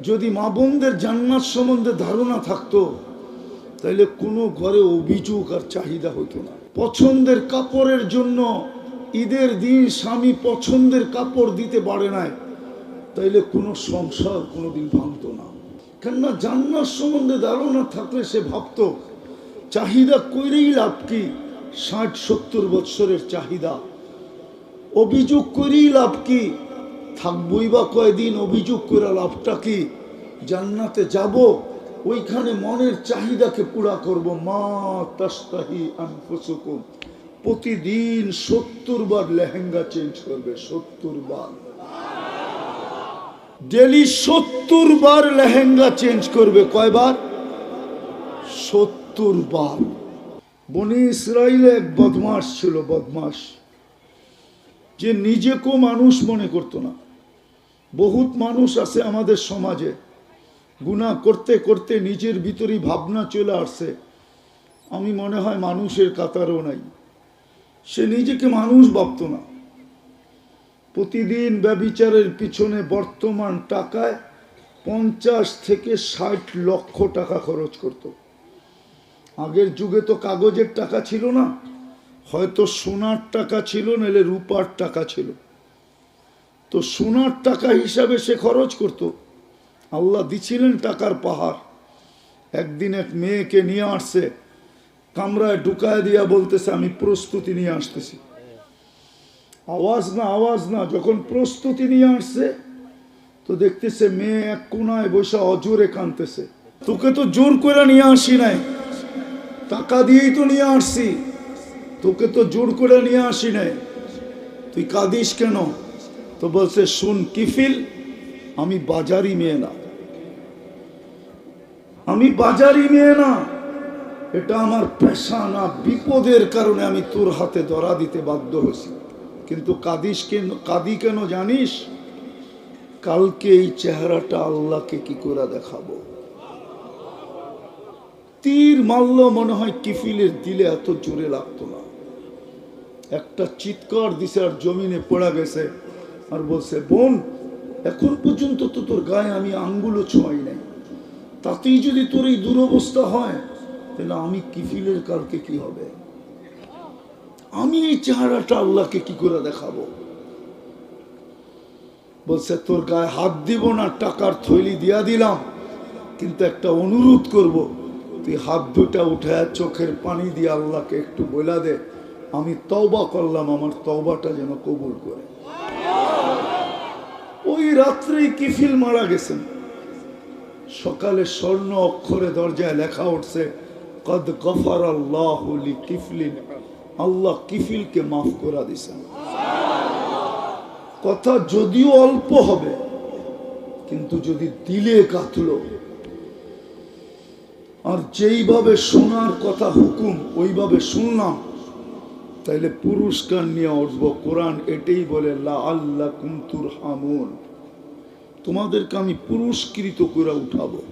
যদি মা বোনদের জান্নাত সম্বন্ধে ধারণা থাকতো, তাইলে কোনো ঘরে অভিযোগ আর চাহিদা হতো না। পছন্দের কাপড়ের জন্য ঈদের দিন স্বামী পছন্দের কাপড় দিতে পারে নাই, তাইলে কোনো সংসার কোনোদিন ভাঙতো না। কেননা জান্নার সম্বন্ধে ধারণা থাকলে সে ভাবতো, চাহিদা করেই লাভ কি? ষাট, সত্তর বৎসরের চাহিদা। অভিযোগ করেই লাভ কি? থাকবই বা কয়দিন অভিযোগ করে লাভটা কি? জান্নাতে যাব, ওইখানে মনের চাহিদাকে পুরা করব। মা তাস্তাহি আনফুসুকুম। প্রতিদিন সত্তর বার লেহেঙ্গা চেঞ্জ করবে, সত্তর বার। ডেলি সত্তর বার লেহেঙ্গা চেঞ্জ করবে, কয়বার? সত্তর বার। বনি ইসরায়েলে এক বদমাস ছিল বদমাস যে নিজেকেও মানুষ মনে করতো না। বহুত মানুষ আছে আমাদের সমাজে। গুণা করতে করতে নিজের ভিতরেই ভাবনা চলে আসছে। আমি মনে হয় মানুষের কাতারও নাই। সে নিজেকে মানুষ ভাবত না। প্রতিদিন ব্যবিচারের পিছনে বর্তমান টাকায় পঞ্চাশ থেকে ষাট লক্ষ টাকা খরচ করত। আগের যুগে তো কাগজের টাকা ছিল না। হয়তো সোনার টাকা ছিল, নাহলে রূপার টাকা ছিল। তো সোনার টাকা হিসাবে সে খরচ করত। আল্লাহ দিছিলেন টাকার পাহাড়। একদিন এক মেয়েকে নিয়ে আসছে, কামরায় ঢুকায় দিয়া বলতেছে, আমি প্রস্তুতি নিয়ে আসতেছি। আওয়াজ না আওয়াজ না, যখন প্রস্তুতি নিয়ে আসছে, তো দেখতেছে মেয়ে এক কোনায় বসে অজোরে কানতেছে তোকে তো জোর করে নিয়ে আসি নাই, টাকা দিয়েই তো নিয়ে আসছি। তোকে তো জোর করে নিয়ে আসি নাই। তুই কাঁদিস কেন? তো বলছে, শুন, কিফিল, আমি বাজারি মেয়ে না। আমি বাজারি মেয়ে না। এটা আমার পেশা না। বিপদের কারণে আমি তোর হাতে ধরা দিতে বাধ্য হয়েছি। কিন্তু কাদিস কেন কাদি কেন জানিস? কালকে এই চেহারাটা আল্লাহকে কি করে দেখাবো? তীর মারল মনে হয় কিফিলের দিলে এত জোরে লাগতো না। একটা চিৎকার দিছে আর জমিনে পড়া গেছে। আর বলছে, বোন, এখন পর্যন্ত তো তোর গায়ে আমি আঙ্গুলও ছোঁয়াই নাই। তাতেই যদি তোর এই দুরবস্থা হয়, তাহলে আমি কিফিলের কালকে কি হবে? আমি এই চেহারাটা আল্লাহকে কি করে দেখাবো? বলছে, তোর গায়ে হাত দিব না, টাকার থৈলি দিয়া দিলাম, কিন্তু একটা অনুরোধ করব, তুই হাত দুটা উঠে চোখের পানি দিয়ে আল্লাহকে একটু বলা দে, আমি তওবা করলাম, আমার তওবাটা যেন কবুল করে। ওই রাত্রেই কিফিল মারা গেছেন। সকালে স্বর্ণ অক্ষরে দরজায় লেখা উঠছে, কদ গফার আল্লাহ কিফলিন আল্লাহ কিফিলকে মাফ করা দিছেন কথা যদিও অল্প হবে, কিন্তু যদি দিলে কাতলো আর যেইভাবে শোনার কথা হুকুম, ওইভাবে শুনলাম তাইলে পুরস্কার নিয়ে উঠব কোরআন এটাই বলে লা আল্লাহ কুমতুর হামুন তোমাদেরকে আমি পুরস্কৃত করে উঠাবো।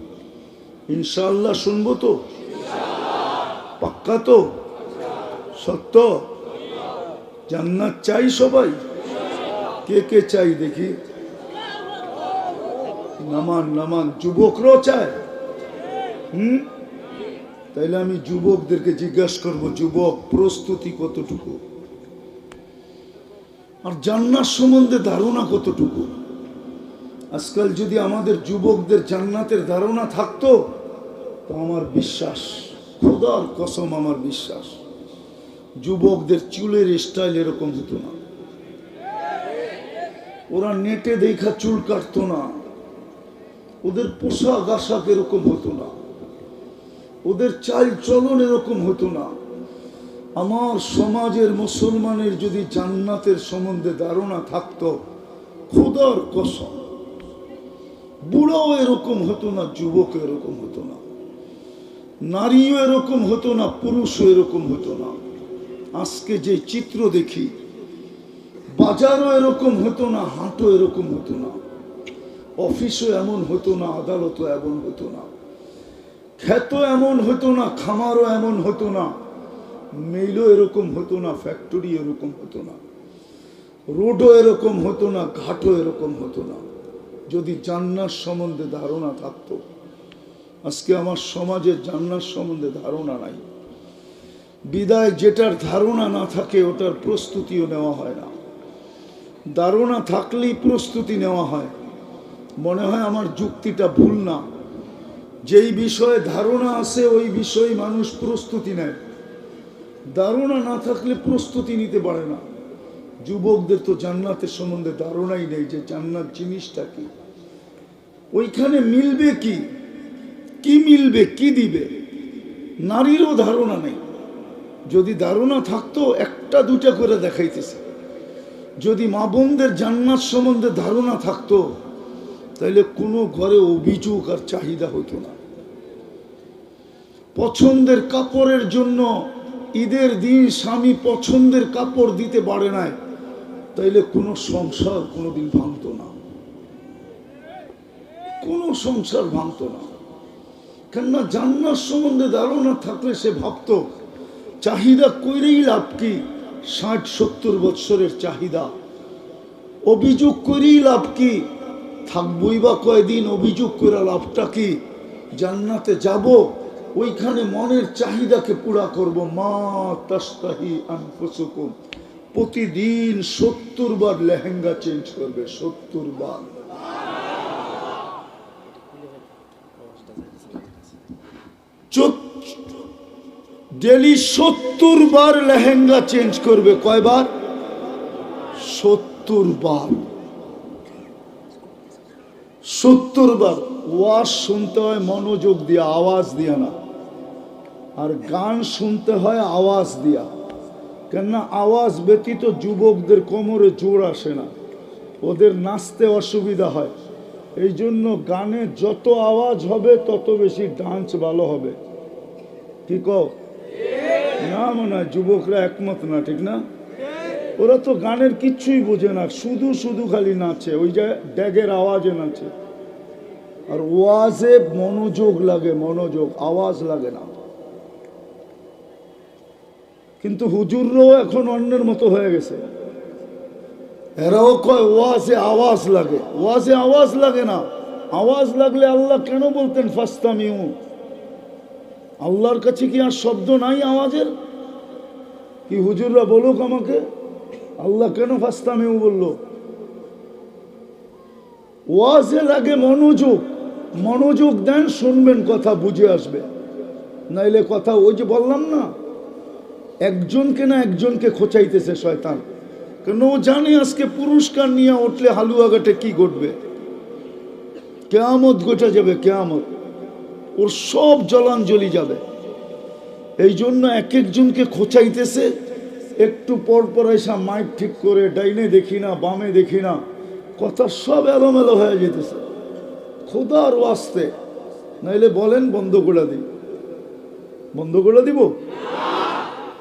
ইনশাআল্লাহ শুনব তো? পাক্কা তো? সত্য? জান্নাত চাই সবাই? কে কে চাই দেখি? নামান নামান, যুবকরাও চায়। হুম? তাইলে আমি যুবকদেরকে জিজ্ঞাসা করব, যুবক, প্রস্তুতি কতটুকু? আর জান্নার সম্বন্ধে ধারণা কতটুকু? আজকাল যদি আমাদের যুবকদের জান্নাতের ধারণা থাকতো, তো আমার বিশ্বাস, খোদার কসম আমার বিশ্বাস, যুবকদের চুলের স্টাইল এরকম হতো না। ওরা নেটে দেখা চুল কাটতো না। ওদের পোশাক আশাক এরকম হতো না। ওদের চাল চলন এরকম হতো না। আমার সমাজের মুসলমানের যদি জান্নাতের সম্বন্ধে ধারণা থাকতো, খোদার কসম, বুড়াও এরকম হতো না যুবক এরকম হতো না, নারীও এরকম হতো না, পুরুষও এরকম হতো না। আজকে যে চিত্র দেখি, বাজারও এরকম হতো না, হাটও এরকম হতো না, অফিসও এমন হতো না, আদালতও এমন হতো না। খ্যাত এমন হতো না, খামারও এমন হতো না মেইলও এরকম হতো না, ফ্যাক্টরি এরকম হতো না, রোডও এরকম হতো না, ঘাটও এরকম হতো না। যদি জান্নার সম্বন্ধে ধারণা থাকতো, আজকে আমার সমাজে জান্নার সম্বন্ধে ধারণা নাই। বিদায় যেটার ধারণা না থাকে, ওটার প্রস্তুতিও নেওয়া হয় না। ধারণা থাকলেই প্রস্তুতি নেওয়া হয়। মনে হয় আমার যুক্তিটা ভুল না। যেই বিষয়ে ধারণা আছে, ওই বিষয়ে মানুষ প্রস্তুতি নেয়। ধারণা না থাকলে প্রস্তুতি নিতে পারে না। যুবকদের তো জান্নাতের সম্বন্ধে ধারণাই নেই যে জান্নাত জিনিসটা কি। ওইখানে মিলবে কি? কি মিলবে, কি দিবে? নারীরও ধারণা নেই। যদি ধারণা থাকতো, একটা দুটা করে দেখাইতেছে। যদি মা বোনদের জান্নাত সম্বন্ধে ধারণা থাকতো তাহলে কোনো ঘরে অভিযোগ আর চাহিদা হতো না। পছন্দের কাপড়ের জন্য ঈদের দিন স্বামী পছন্দের কাপড় দিতে পারে নাই। তাইলে কোনো সংসার কোনোদিন ভাঙতো না। কোনো সংসার ভাঙতো না। কেননা জান্নার সম্বন্ধে ধারণা থাকলে সে ভাবতো, চাহিদা করেই লাভ কি? ষাট, সত্তর বৎসরের চাহিদা। অভিযোগ করেই লাভ কি? থাকবই বা কয়দিন অভিযোগ করে লাভটা কি? জান্নাতে যাব ওইখানে মনের চাহিদাকে পুরা করব। মা তাস্তাহি প্রতিদিন সত্তর বার লেহেঙ্গা চেঞ্জ করবে, সত্তর বার। ডেলি সত্তর বার লেহেঙ্গা চেঞ্জ করবে। কয়বার? সত্তর বার। সত্তর বার। ওয়াজ শুনতে হয়, মনোযোগ দিয়ে, আওয়াজ দিয়ে না। আর গান শুনতে হয় আওয়াজ দিয়া। কেননা আওয়াজ ব্যতীত যুবকদের কোমরে জোর আসে না। ওদের নাচতে অসুবিধা হয়। এই জন্য গানে যত আওয়াজ হবে, তত বেশি ডান্স ভালো হবে। কি কও? না মনে হয় যুবকরা একমত না, ঠিক না? ওরা তো গানের কিচ্ছুই বোঝে না, শুধু শুধু খালি নাচে, ওই যে ড্যাগের আওয়াজে নাচে। আর ওয়াজে মনোযোগ লাগে, মনোযোগ, আওয়াজ লাগে না। কিন্তু হুজুররাও এখন অন্যের মতো হয়ে গেছে। এরাও কয়, ওয়াজে আওয়াজ লাগে। ওয়াজে আওয়াজ লাগে না। আওয়াজ লাগলে আল্লাহ কেন বলতেন, ফাস্তামিউ? আল্লাহর কাছে কি আর শব্দ নাই আওয়াজের? কি হুজুররা বলুক আমাকে? আল্লাহ কেন ফাস্তামিউ বলল? ওয়াজে লাগে মনোযোগ। মনোযোগ দেন, শুনবেন, কথা বুঝে আসবে। নাইলে কথা ওই যে বললাম না? একজনকে না একজনকে খোঁচাইতেছে শয়তান। কেন ও জানে আজকে পুরস্কার নিয়ে উঠলে হালুয়াঘাটে কি ঘটবে? কেয়ামত ঘটে যাবে, কেয়ামত। ওর সব জলাঞ্জলি যাবে। এই জন্য এক একজনকে খোঁচাইতেছে। একটু পর পর এসা মাইক ঠিক করে ডাইনে দেখি না, বামে দেখি না। কথা সব এলোমেলো হয়ে যেতেছে। খোদার ওয়াস্তে। নাইলে বলেন, বন্ধ করে দিই। বন্ধ করে দিব?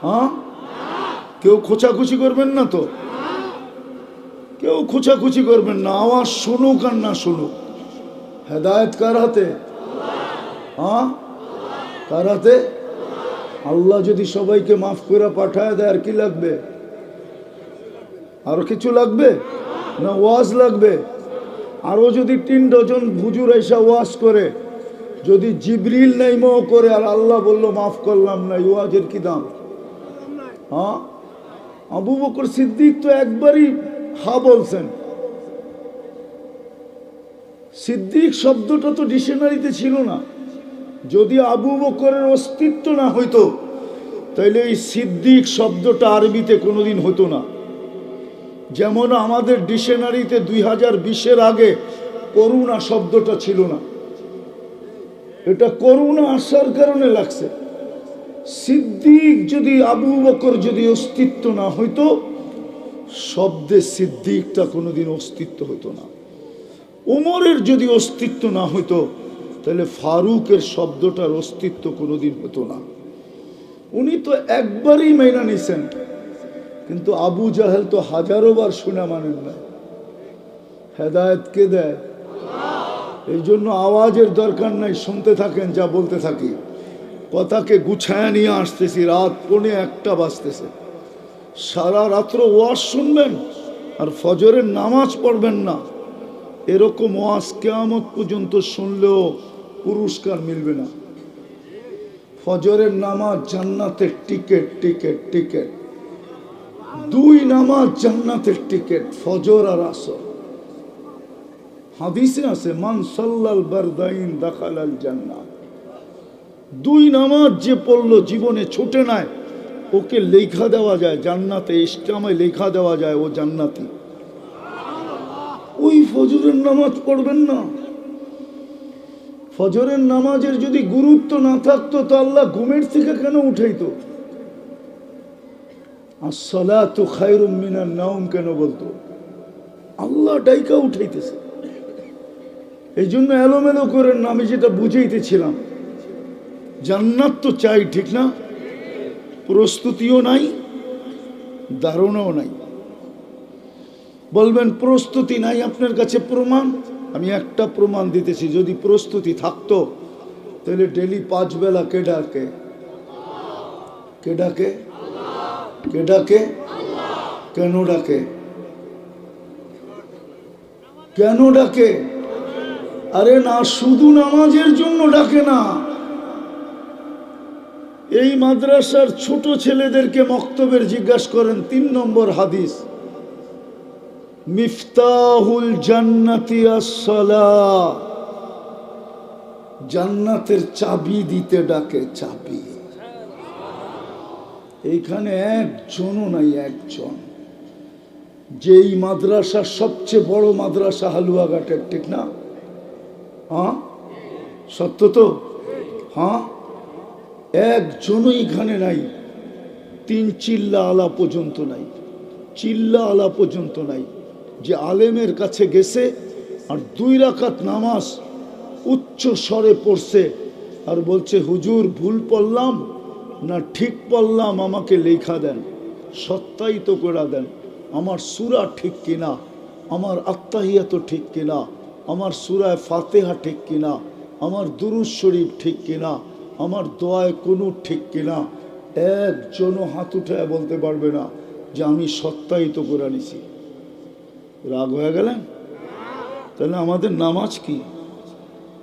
হ্যাঁ? কেউ খোঁচাখুচি করবেন না তো? কেউ খোঁচাখুচি করবেন না, আওয়াজ শুনুক আর না শুনুক। হেদায়ত কার হাতে? হ্যাঁ? কার হাতে? আল্লাহ যদি সবাইকে মাফ করে পাঠায় দেয়, আর কি লাগবে? আরও কিছু লাগবে? না ওয়াজ লাগবে? আরও যদি তিন ডজন ভুজুর এসা ওয়াজ করে, যদি জিবরিল নাইমও করে, আর আল্লাহ বলল, মাফ করলাম না ওয়াজের কি দাম? হ্যাঁ? আবু বকর সিদ্দিক তো একবারই হা বলছেন। সিদ্দিক শব্দটা তো ডিকশনারিতে ছিল না। যদি আবু বকরের অস্তিত্ব না হইতো, তাইলে এই সিদ্দিক শব্দটা আরবিতে কোনোদিন হতো না। যেমন আমাদের ডিকশনারিতে দুই হাজার বিশের আগে করুণা শব্দটা ছিল না। এটা করুণা আসার কারণে লাগছে। সিদ্দিক যদি আবু বকর যদি অস্তিত্ব না হইতো, শব্দে সিদ্দিকটা কোনোদিন অস্তিত্ব হতো না। উমরের যদি অস্তিত্ব না হইতো, তাহলে ফারুকের শব্দটার অস্তিত্ব কোনোদিন হতো না। উনি তো একবারই মেনা নিছেন, কিন্তু আবু জাহেল তো হাজারো বার শোনা মানেন না হেদায়ত কে দেয়? এই জন্য আওয়াজের দরকার নাই, শুনতে থাকেন, যা বলতে থাকি। কথাকে গুছায় নিয়ে আসতেছি, রাত পনে একটা বাজতেছে। সারা রাত্র ওয়াজ শুনবেন আর ফজরের নামাজ পড়বেন না। এরকম ওয়াজ কেয়ামত পর্যন্ত শুনলেও পুরস্কার মিলবে না। ফজরের নামাজ জান্নাতের টিকেট টিকেট টিকেট। দুই নামাজ জান্নাতের টিকেট, ফজর আর আসর। হাদিসে আছে, মান সাল্লাল বারদাইন দাখালাল জান্নাত। দুই নামাজ যে পড়ল জীবনে ছুটে নাই, ওকে লেখা দেওয়া যায়, জান্নাতে ইসলামে লেখা দেওয়া যায়, ও জান্নাতি। ওই ফজরের নামাজ পড়বেন না। ফজরের নামাজের যদি গুরুত্ব না থাকতো, তো আল্লাহ ঘুমের থেকে কেন উঠাইতো? আসলা তো খায়রুম মিনার নাউম কেন বলতো? আল্লাহ ডাইকা উঠাইতেছে। এই জন্য এলোমেলো করেন আমি যেটা বুঝাইতেছিলাম জান্নাত তো চাই, ঠিক না? প্রস্তুতিও নাই ধারণাও নাই। বলবেন, প্রস্তুতি নাই আপনার কাছে প্রমাণ? আমি একটা প্রমাণ দিতেছি, যদি প্রস্তুতি থাকতো, তাহলে ডেলি পাঁচ বেলা কে ডাকে? কে ডাকে? কে ডাকে? কেন ডাকে? কেন ডাকে? আরে না, শুধু নামাজের জন্য ডাকে না। এই মাদ্রাসার ছোট ছেলেদেরকে মক্তবের জিজ্ঞাসা করেন, তিন নম্বর হাদিস, মিফতাহুল জান্নাতি আসসালা জান্নাতের চাবি দিতে ডাকে, চাবি। এইখানে একজনও নাই, একজন। যেই মাদ্রাসা সবচেয়ে বড় মাদ্রাসা হালুয়াঘাটের, ঠিক না? হ্যাঁ? সত্য তো? হ্যাঁ? একজনও এখানে নাই। তিন চিল্লা আলা পর্যন্ত নাই। চিল্লা আলা পর্যন্ত নাই। যে আলেমের কাছে গেছে আর দুই রাকাত নামাজ উচ্চ স্বরে পড়ছে আর বলছে, হুজুর, ভুল পড়লাম না ঠিক পড়লাম? আমাকে লেখা দেন, সত্যায়িত করে দেন। আমার সুরা ঠিক কিনা? আমার আত্মাহিয়া তো ঠিক কিনা? আমার সুরায় ফাতেহা ঠিক কিনা? আমার দুরুজ শরীফ ঠিক কিনা? আমার দোয়ায় কোনো ঠিক কিনা? একজনও হাত উঠায় বলতে পারবে না যে আমি সত্যায়িত করে নিছি রাগ হয়ে গেলেন? তাহলে আমাদের নামাজ কি?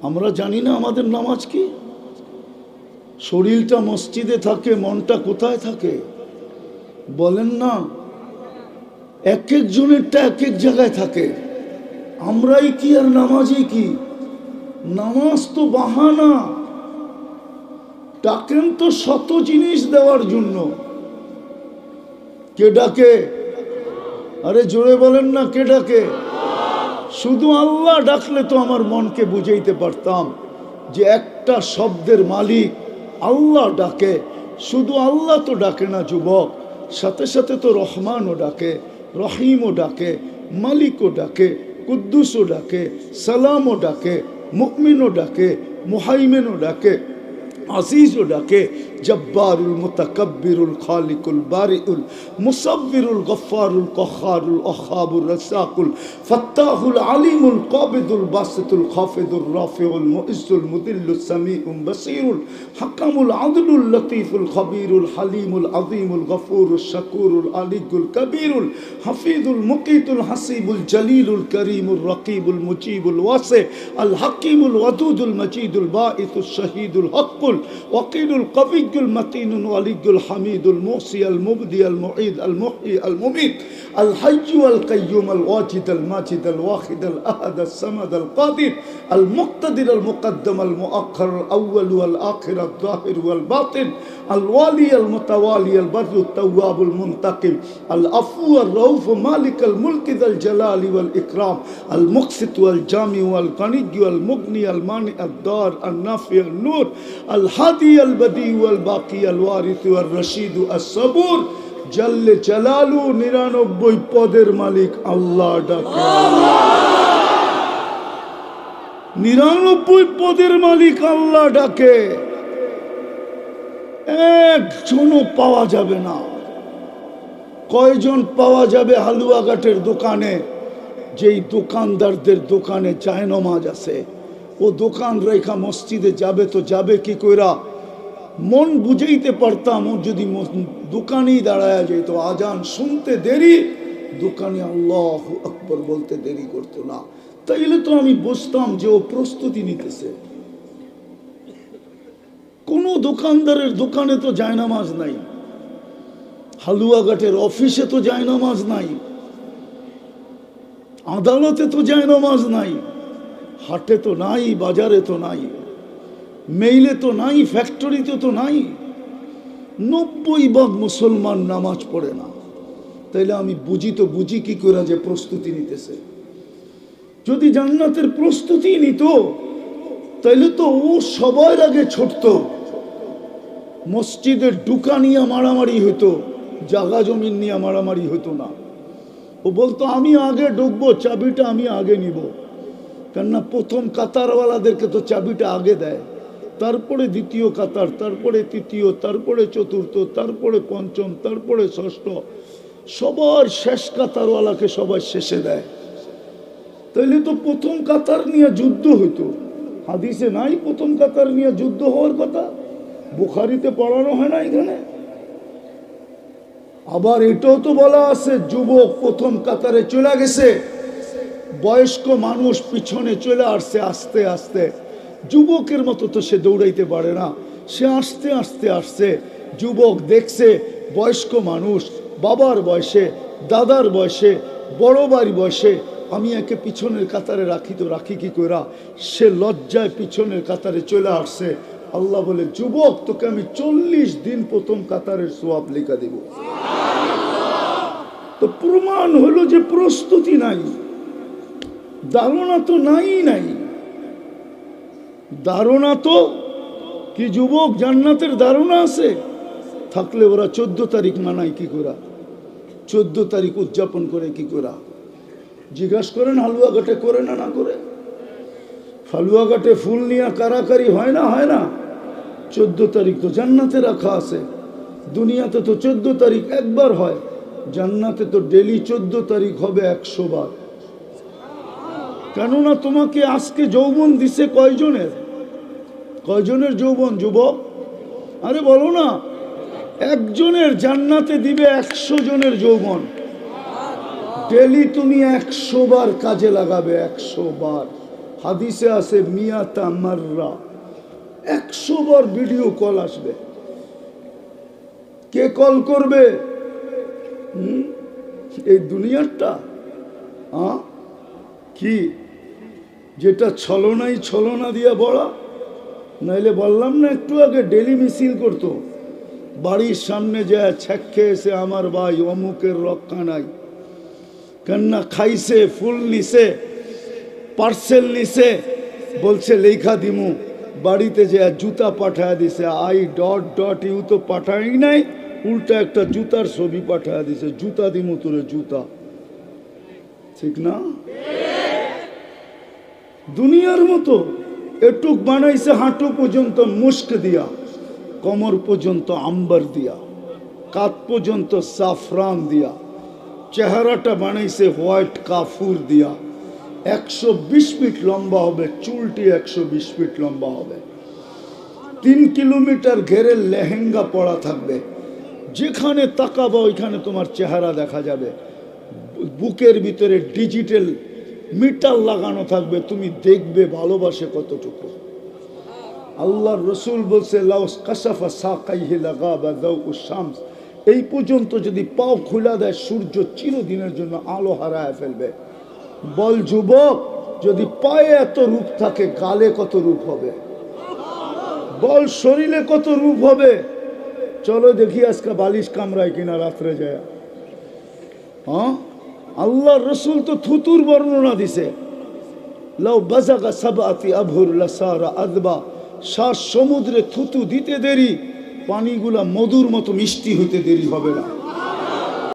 আমরা জানি না আমাদের নামাজ কি? শরীরটা মসজিদে থাকে, মনটা কোথায় থাকে? বলেন না। এক একজনেরটা এক এক জায়গায় থাকে। আমরাই কি আর নামাজই কি? নামাজ তো বাহানা। ডাকেন তো শত জিনিস দেওয়ার জন্য। কে ডাকে? আরে জোরে বলেন না কে ডাকে? শুধু আল্লাহ ডাকলে তো আমার মনকে বুঝাইতে পারতাম যে একটা শব্দের মালিক আল্লাহ ডাকে। শুধু আল্লাহ তো ডাকে না যুবক, সাথে সাথে তো রহমানও ডাকে, রহিমও ডাকে, মালিকও ডাকে, কুদ্দুসও ডাকে, সালামও ডাকে মুকমিনও ডাকে, মুহাইমেনও ডাকে আজিজও ডাকে জব্বারুল মুতাকাব্বিরুল খালিকুল বারিউল মুসাব্বিরুল গফারুল কহারুল অহাবুর রসাকুল ফত্তাহুল আলিমুল কবিদুল বাসিতুল খাফিদুল রাফিউল মুইজুল মুদিল্লুল সামিউল বসিরুল হাকামুল আদলুল লতিফুল খবিরুল হালিমুল আযীমুল গফুরুল শাকুরুল আলিকুল কবিরুল হাফিজুল মুকিতুল হাসিবুল জলিলুল করিমুল রকিবুল মুজিবুল ওয়াসে আল হাকিমুল ওয়াদুদুল মজিদুল বাঈসুল শহীদুল হকুল ওয়াকিলুল কবি القوي المتين الولي الحميد المحصي المبدي المعيد المحيي المميت الحي والقيوم الواجد الماجد الواحد الأحد الصمد القادر المقتدر المقدم المؤخر الأول والآخر الظاهر والباطن الوالي المتوالي البر التواب المنتقم العفو الرؤوف مالك الملك ذا الجلال والإكرام المقسط والجامع والغني والمغني المانع الدار النافع النور الهادي البديع والباقي الوارث والرشيد الصبور জাল্লে চালালু নিরানব্বই পদের মালিক আল্লাহ ডাকে নিরানব্বই পদের মালিক আল্লাহ ডাকে একজনও পাওয়া যাবে না। কয়জন পাওয়া যাবে হালুয়াঘাটের দোকানে? যেই দোকানদারদের দোকানে জায়নমাজ আছে, ও দোকান রেখা মসজিদে যাবে তো যাবে কি কইরা? মন বুঝাইতে পারতাম ও যদি দোকানেই দাঁড়ায় যেত আজান শুনতে দেরি, দোকানে আল্লাহ আকবর বলতে দেরি করতো না। তাইলে তো আমি বুঝতাম যে ও প্রস্তুতি নিতেছে। কোনো দোকানদারের দোকানে তো জায়নামাজ নাই। হালুয়াঘাটের অফিসে তো জায়নামাজ নাই। আদালতে তো জায়নামাজ নাই। হাটে তো নাই, বাজারে তো নাই। মেইলে তো নাই, ফ্যাক্টরিতে তো নাই। নব্বই ভাগ মুসলমান নামাজ পড়ে না। তাইলে আমি বুঝি তো বুঝি কি করে যে প্রস্তুতি নিতেছে। যদি জান্নাতের প্রস্তুতি নিত, তাইলে তো ও সবার আগে ছুটত। মসজিদের ডুকা নিয়ে মারামারি হতো, জাগা জমিন নিয়ে মারামারি হতো না। ও বলতো, আমি আগে ঢুকবো চাবিটা আমি আগে নিব। কেননা প্রথম কাতারওয়ালাদেরকে তো চাবিটা আগে দেয়। তারপরে দ্বিতীয় কাতার, তারপরে তৃতীয়, তারপরে চতুর্থ, তারপরে পঞ্চম, তারপরে ষষ্ঠ, সবার শেষ কাতারওয়ালাকে সবাই শেষে দেয়। তাইলে তো প্রথম কাতার নিয়ে যুদ্ধ হইতো। হাদিসে নাই প্রথম কাতার নিয়ে যুদ্ধ হওয়ার কথা? বুখারিতে পড়ানো হয় না এখানে? আবার এটাও তো বলা আছে, যুবক প্রথম কাতারে চলে গেছে, বয়স্ক মানুষ পিছনে চলে আসছে আস্তে আস্তে। যুবকের মতো তো সে দৌড়াইতে পারে না, সে আস্তে আস্তে আসছে। যুবক দেখছে বয়স্ক মানুষ, বাবার বয়সে, দাদার বয়সে, বড় বাড়ি বয়সে, আমি একে পিছনের কাতারে রাখি তো রাখি কি কইরা, সে লজ্জায় পিছনের কাতারে চলে আসছে। আল্লাহ বলে, যুবক, তোকে আমি চল্লিশ দিন প্রথম কাতারের সোয়াব লিখা দেব। তো প্রমাণ হলো যে প্রস্তুতি নাই, ধারণা তো নাই নাই। ধারণা তো, কি যুবক, জান্নাতের ধারণা আছে? থাকলে ওরা চোদ্দ তারিখ মানায় কি করা? চোদ্দ তারিখ উদযাপন করে কি করা? জিজ্ঞাসা করেন হালুয়াঘাটে করে না না করে? হালুয়াঘাটে ফুল নিয়ে কারাকারি হয় না হয় না? চোদ্দ তারিখ তো জান্নাতে রাখা আছে। দুনিয়াতে তো চোদ্দ তারিখ একবার হয়। জান্নাতে তো ডেলি চোদ্দ তারিখ হবে একশো বার। কেননা তোমাকে আজকে যৌবন দিছে কয়জনের? কয়জনের যৌবন, যুবক? আরে বলো না, একজনের জান্নাতে দিবে একশো জনের যৌবন। ডেলি তুমি একশো বার কাজে লাগাবে, একশো বার। হাদিসে আছে মিয়া তামাররা একশো বার ভিডিও কল আসবে। কে কল করবে? এই দুনিয়ারটা? কি? যেটা ছলনাই ছলনা দিয়ে বড়া। নাইলে বললাম না একটু আগে ডেলি মিছিল করতো। বাড়ির সামনে যায়, ছ্যাঁকে এসে আমার ভাই অমুকের রক্ষা নাই কেননা খাইছে, ফুল নিছে পার্সেল নিছে, বলছে, লেখা দিমু। বাড়িতে যে জুতা পাঠায় দিছে, আই ডট ডট ইউ তো পাঠাই নাই, উল্টা একটা জুতার ছবি পাঠায় দিছে, জুতা দিমু তোরে জুতা। ঠিক না? দুনিয়ার মতো, এটুক বানাইছে হাঁটু পর্যন্ত মুস্ক দিয়া, কমর পর্যন্ত আম্বার দিয়া, কাত পর্যন্ত সাফরান দিয়া, চেহারাটা বানাইছে হোয়াইট কাফুর দিয়া। একশো বিশ ফিট লম্বা হবে, চুলটি একশো বিশ ফিট লম্বা হবে। তিন কিলোমিটার ঘেরে লেহেঙ্গা পড়া থাকবে। যেখানে তাকাবো, ওইখানে তোমার চেহারা দেখা যাবে। বুকের ভিতরে ডিজিটাল মিটার লাগানো থাকবে, তুমি দেখবে, ভালোবাসে কতটুকু। আল্লাহর রসুল বলছে লাউস কাসাফা সাকাইহে লাগাবা দাউ শামস। এই পর্যন্ত যদি পাও খুলে দেয়, সূর্য চিরদিনের জন্য আলো হারায় ফেলবে। বল যুবক, যদি পায়ে এত রূপ থাকে, গালে কত রূপ হবে? বল শরীরে কত রূপ হবে? চলো দেখি আজকে বালিশ কামড়ায় কিনা রাত্রে যায়। হ্যাঁ? আল্লাহ রসুল তো থুতুর বর্ণনা দিছে। আভুর আদবা। সমুদ্রে থুতু দিতে দেরি, পানিগুলা মধুর মতো মিষ্টি হতে দেরি হবে না।